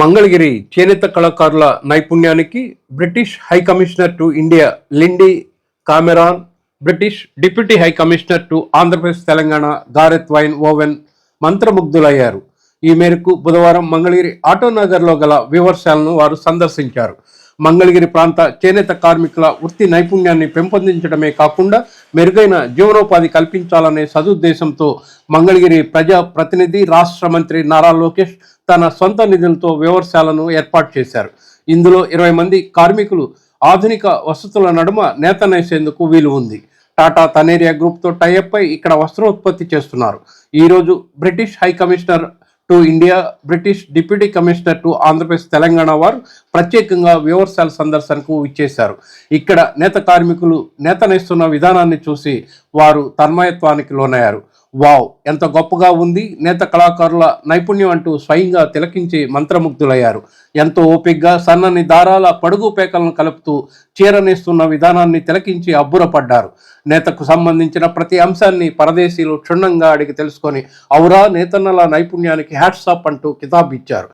మంగళగిరి చేనేత కళాకారుల నైపుణ్యానికి British high commissioner to India Lindy Cameron British deputy high commissioner to Andhra Pradesh Telangana Gareth Wynn Owen మంత్రముగ్ధులయ్యారు. ఈ మేరకు బుధవారం మంగళగిరి ఆటోనగర్లో గల వివర్శాలను వారు సందర్శించారు. మంగళగిరి ప్రాంత చేనేత కార్మికుల వృత్తి నైపుణ్యాన్ని పెంపొందించడమే కాకుండా మెరుగైన జీవనోపాధి కల్పించాలనే సదుద్దేశంతో మంగళగిరి ప్రజా ప్రతినిధి రాష్ట్ర మంత్రి నారా లోకేష్ తన సొంత నిధులతో వ్యవసాయాలను ఏర్పాటు చేశారు. ఇందులో ఇరవై మంది కార్మికులు ఆధునిక వసతుల నడుమ నేత నేసేందుకు వీలు ఉంది. టాటా తనేరియా గ్రూప్తో టైఅప్ అయి ఇక్కడ వస్త్రోత్పత్తి చేస్తున్నారు. ఈరోజు British high commissioner to India British deputy commissioner to Andhra Pradesh Telangana వారు ప్రత్యేకంగా వ్యవసాయాల సందర్శనకు ఇచ్చేశారు ఇక్కడ నేత కార్మికులు నేత నేస్తున్న విధానాన్ని చూసి వారు తన్మయత్వానికి లోనయ్యారు. వావ్ ఎంత గొప్పగా ఉంది. నేత కళాకారుల నైపుణ్యం అంటూ స్వయంగా తిలకించి మంత్రముగ్ధులయ్యారు. ఎంతో ఓపిగ్గా సన్నని దారాల పడుగు పేకలను కలుపుతూ చీరనేస్తున్న విధానాన్ని తిలకించి అబ్బురపడ్డారు. నేతకు సంబంధించిన ప్రతి అంశాన్ని పరదేశీలు క్షుణ్ణంగా అడిగి తెలుసుకొని ఔరా నేతన్నల నైపుణ్యానికి హ్యాట్సాప్ అంటూ కితాబ్ ఇచ్చారు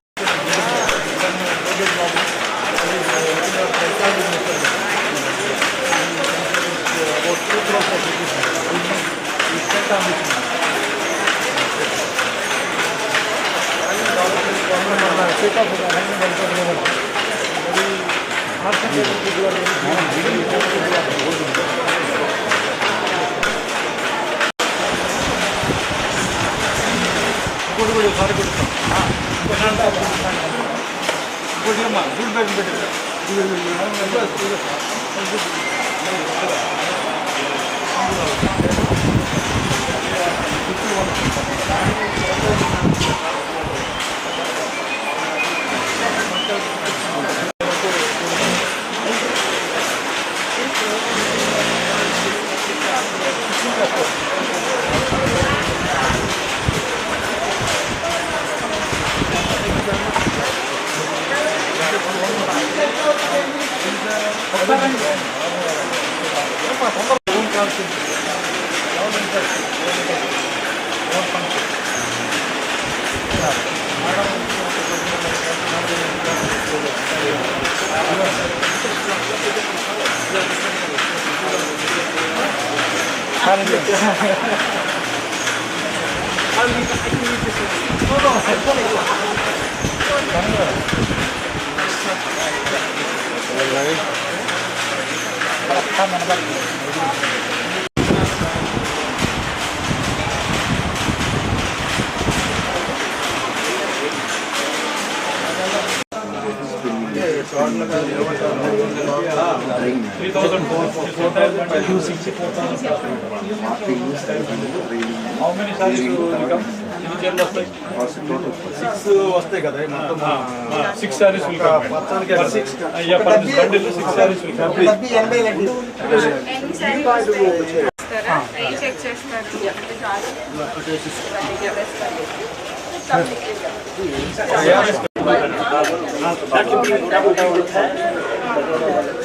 கொடுக்குடி சாரி கொடுத்தோம் ஆ கொடுக்குமா ஜூல் பேக் bed 感じです。Kalau kita mana balik? How many saris will come ఎన్ని చీరలు వస్తాయి సిక్స్ వస్తాయి కదా ఈ మొత్తం six saris will come six అయ్యా per this bundle six saris will come ఎన్ని saris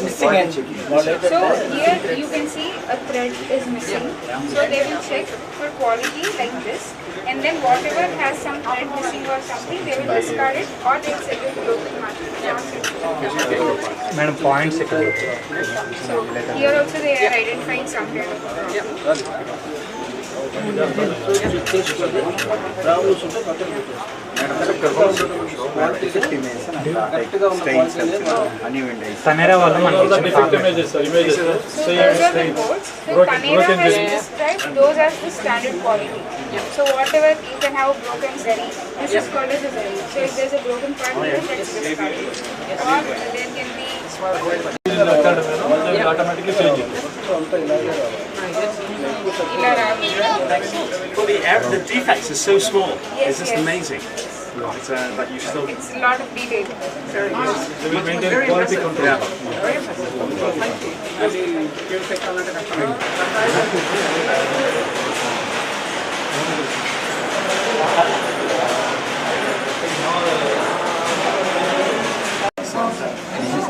Missing entry. So here you can see a thread is missing. So they will check for quality like this and then whatever has some thread missing or something they will discard it or they will sell it to local market. Madam, points. So here also they are identifying some kind. తనేరా వాళ్ళు మనకి ఇచ్చిన defect copy. Images images So whatever you can have broken zari, this is called as a zari. So if there's a broken part here, that's discarded. Or there can be automatically change ila But the, the defects are so small. Yes, it's just yes. amazing. Right, uh, that you still... It's a lot of detail. Very, very, very. Yeah. Very impressive. Thank you.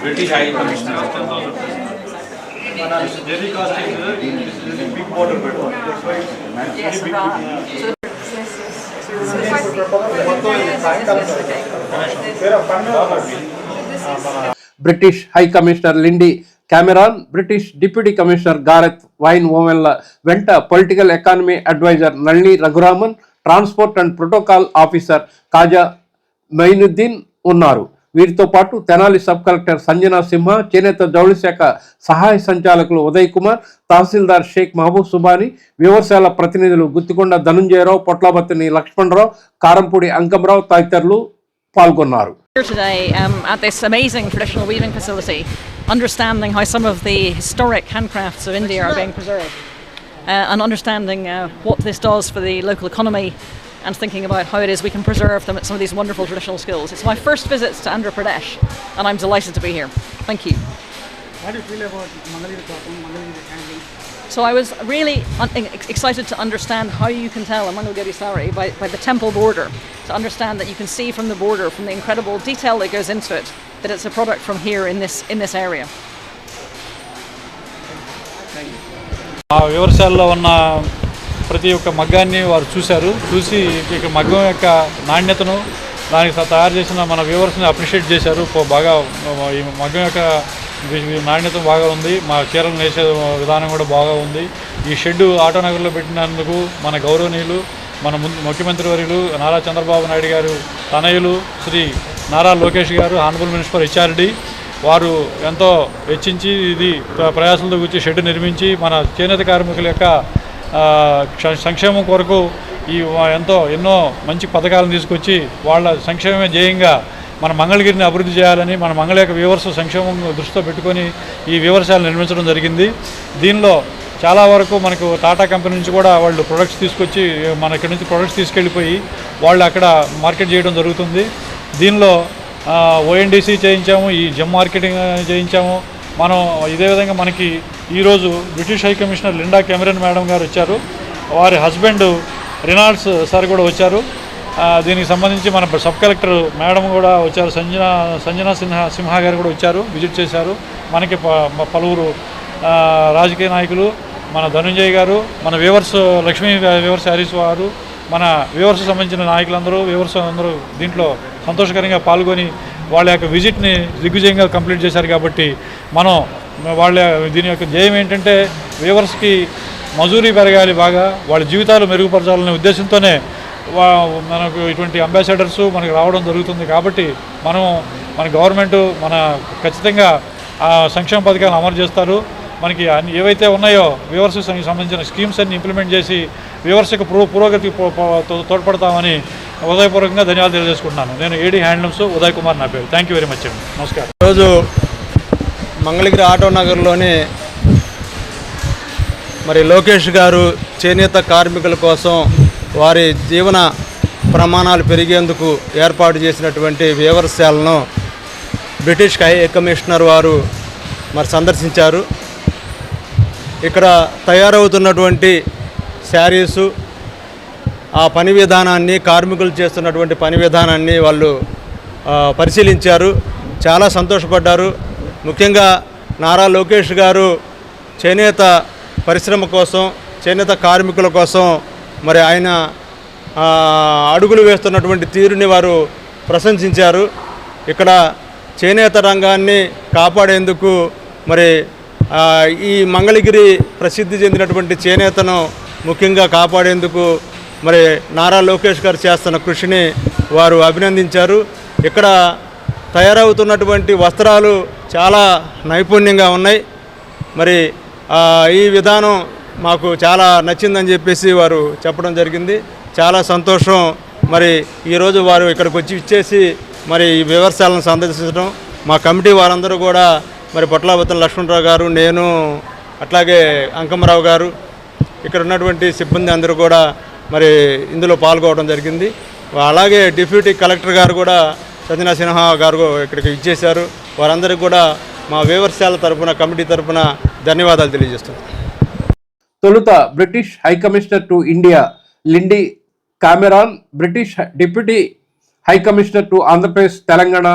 British High Commissioner. Is 10,000. Zari casting big border పెట్టాలి మొత్తం ఇది సాయంకాలం వేరే పన్ను British high commissioner Lindy Cameron British deputy commissioner Gareth Wynn ఓవెన్ల వెంట political economy adviser Nalini Raghuraman transport and protocol officer Kaja Mainuddin ఉన్నారు. వీరితో పాటు తెనాలి సబ్ కలెక్టర్ సంజనా సింహ చేనేత జౌళి శాఖ సహాయ సంచాలకులు ఉదయ్ కుమార్ తహసీల్దార్ షేక్ మహబూబ్ సుబాని వ్యవసాయాల ప్రతినిధులు గుత్తికొండ ధనుంజయరావు పొట్లబత్తిని లక్ష్మణరావు కారంపూడి అంకంరావు తదితరులు పాల్గొన్నారు here today um, at this amazing traditional weaving facility, understanding how some of the historic handcrafts of India are being preserved, uh, and understanding uh, what this does for the local economy, and thinking about how it is we can preserve them some of these wonderful traditional skills. It's my first visit to Andhra Pradesh, and I'm delighted to be here. Thank you. How do you feel about Mangalore cotton, Mangalore handling? So I was really un- ex- excited to understand how you can tell a Mangalgiri sari by, by the temple border, to understand that you can see from the border, from the incredible detail that goes into it, that it's a product from here in this, in this area. ఆ వ్యవసాయాల్లో ఉన్న ప్రతి ఒక్క మగ్గాన్ని వారు చూశారు. చూసి ఇక మగ్గం యొక్క నాణ్యతను దానికి తయారు చేసిన మన వ్యూవర్స్ని అప్రిషియేట్ చేశారు. బాగా ఈ మగ్గం యొక్క నాణ్యత బాగా ఉంది. మా చీరలు నేసే విధానం కూడా బాగా ఉంది. ఈ షెడ్ ఆటోనగర్లో పెట్టినందుకు మన గౌరవనీయులు మన ముఖ్యమంత్రి వర్యులు నారా చంద్రబాబు నాయుడు గారు తనయులు శ్రీ నారా లోకేష్ గారు హానబుల్ మున్సిపల్ హెచ్ఆర్డి వారు ఎంతో వెచ్చించి ఇది ప్రయాసంతో కూర్చి షెడ్ నిర్మించి మన చేనేత కార్మికుల యొక్క సంక్షేమం కొరకు ఈ ఎంతో ఎన్నో మంచి పథకాలను తీసుకొచ్చి వాళ్ళ సంక్షేమమే ధ్యేయంగా మన మంగళగిరిని అభివృద్ధి చేయాలని మన మంగళ యొక్క వివర్స సంక్షేమం దృష్టిలో పెట్టుకొని ఈ వివర్సాలు నిర్మించడం జరిగింది. దీనిలో చాలా వరకు మనకు టాటా కంపెనీ నుంచి కూడా వాళ్ళు ప్రొడక్ట్స్ తీసుకొచ్చి మన ఇక్కడ నుంచి ప్రొడక్ట్స్ తీసుకెళ్ళిపోయి వాళ్ళు అక్కడ మార్కెట్ చేయడం జరుగుతుంది. దీనిలో ఓఎన్డీసీ చేయించాము ఈ జమ్ మార్కెటింగ్ చేయించాము. మనం ఇదే విధంగా మనకి ఈరోజు British high commissioner Linda Cameron madam గారు వచ్చారు. వారి హస్బెండ్ రినాల్డ్స్ సార్ కూడా వచ్చారు. దీనికి సంబంధించి మన సబ్ కలెక్టర్ మేడం కూడా వచ్చారు. సంజన సంజన సిన్హా సింహా గారు కూడా వచ్చారు విజిట్ చేశారు. మనకి పలువురు రాజకీయ నాయకులు మన ధనుంజయ్ గారు మన వేవర్స్ లక్ష్మీ వ్యూవర్స్ హరీష్ వారు మన వ్యూవర్స్ సంబంధించిన నాయకులందరూ వ్యూవర్స్ అందరూ దీంట్లో సంతోషకరంగా పాల్గొని వాళ్ళ యొక్క విజిట్ని దిగ్విజయంగా కంప్లీట్ చేశారు కాబట్టి మనం వాళ్ళ దీని యొక్క ధ్యేయం ఏంటంటే వ్యూవర్స్కి మజూరీ పెరగాలి బాగా వాళ్ళ జీవితాలు మెరుగుపరచాలనే ఉద్దేశంతోనే వా మనకు ఇటువంటి అంబాసిడర్స్ మనకు రావడం జరుగుతుంది కాబట్టి మనం మన గవర్నమెంట్ మన ఖచ్చితంగా ఆ సంక్షేమ పథకాలు అమలు చేస్తారు. మనకి అన్ని ఏవైతే ఉన్నాయో వ్యూవర్స్ సంబంధించిన స్కీమ్స్ అన్ని ఇంప్లిమెంట్ చేసి వ్యూవర్స్కి పురో పురోగతికి తోడ్పడతామని ఉదయపూర్వకంగా ధన్యవాదాలు తెలియజేసుకుంటున్నాను. నేను ఏడీ హ్యాండ్లూమ్స్ ఉదయ్ కుమార్ నా పేరు. థ్యాంక్ యూ వెరీ మచ్ అండి. నమస్కారం. ఈరోజు మంగళగిరి ఆటో నగర్లోని మరి లోకేష్ గారు చేనేత కార్మికుల కోసం వారి జీవన ప్రమాణాలు పెరిగేందుకు ఏర్పాటు చేసినటువంటి వ్యవసాయాలను బ్రిటిష్ హై కమిషనర్ వారు మరి సందర్శించారు. ఇక్కడ తయారవుతున్నటువంటి శారీసు ఆ పని విధానాన్ని కార్మికులు చేస్తున్నటువంటి పని విధానాన్ని వాళ్ళు పరిశీలించారు. చాలా సంతోషపడ్డారు. ముఖ్యంగా నారా లోకేష్ గారు చేనేత పరిశ్రమ కోసం చేనేత కార్మికుల కోసం మరి ఆయన అడుగులు వేస్తున్నటువంటి తీరుని వారు ప్రశంసించారు. ఇక్కడ చేనేత రంగాన్ని కాపాడేందుకు మరి ఈ మంగళగిరి ప్రసిద్ధి చెందినటువంటి చేనేతను ముఖ్యంగా కాపాడేందుకు మరి నారా లోకేష్ గారు చేస్తున్న కృషిని వారు అభినందించారు. ఇక్కడ తయారవుతున్నటువంటి వస్త్రాలు చాలా నైపుణ్యంగా ఉన్నాయి. మరి ఈ విధానం మాకు చాలా నచ్చిందని చెప్పేసి వారు చెప్పడం జరిగింది. చాలా సంతోషం. మరి ఈరోజు వారు ఇక్కడికి వచ్చి ఇచ్చేసి మరి ఈ వ్యవసాయాలను సందర్శించడం. మా కమిటీ వారందరూ కూడా మరి పొట్లాబత్తం లక్ష్మణరావు గారు నేను అట్లాగే అంకమరావు గారు ఇక్కడ ఉన్నటువంటి సిబ్బంది అందరూ కూడా మరి ఇందులో పాల్గొనడం జరిగింది. అలాగే డిప్యూటీ కలెక్టర్ గారు కూడా సంజనా సిన్హా గారు ఇక్కడికి ఇచ్చేశారు. వారందరికీ కూడా మా వ్యవస్థల తరపున కమిటీ తరపున ధన్యవాదాలు తెలియజేస్తున్నాం. తొలుత British high commissioner to India Lindy Cameron British deputy high commissioner to Andhra Pradesh Telangana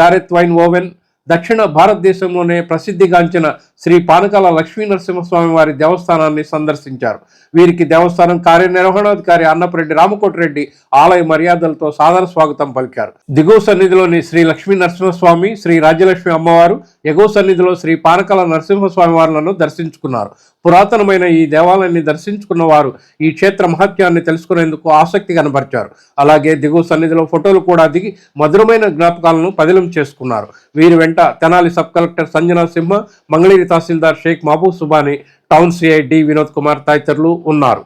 Gareth Wynn Owen దక్షిణ భారతదేశంలోనే ప్రసిద్ధిగాంచిన శ్రీ పానకాల లక్ష్మీ నరసింహస్వామి వారి దేవస్థానాన్ని సందర్శించారు. వీరికి దేవస్థానం కార్యనిర్వహణాధికారి అన్నపరెడ్డి రామకోటిరెడ్డి ఆలయ మర్యాదలతో సాదర స్వాగతం పలికారు. దిగువ సన్నిధిలోని శ్రీ లక్ష్మీ నరసింహస్వామి శ్రీ రాజ్యలక్ష్మి అమ్మవారు ఎగువ సన్నిధిలో శ్రీ పానకాల నరసింహస్వామి వారులను దర్శించుకున్నారు. పురాతనమైన ఈ దేవాలయాన్ని దర్శించుకున్న వారు ఈ క్షేత్ర మహత్యాన్ని తెలుసుకునేందుకు ఆసక్తి కనబరిచారు. అలాగే దిగువ సన్నిధిలో ఫోటోలు కూడా దిగి మధురమైన జ్ఞాపకాలను పదిలం చేసుకున్నారు. వీరి వెంట Tenali sub collector Sanjana Simha Mangalagiri tahsildar Shaik Mahaboob Subhani town CI D Vinod Kumar తదితరులు ఉన్నారు.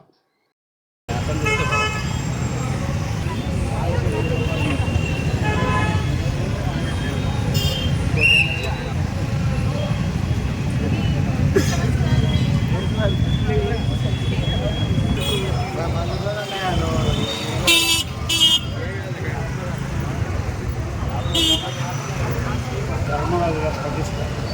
Ramazan Pakistan.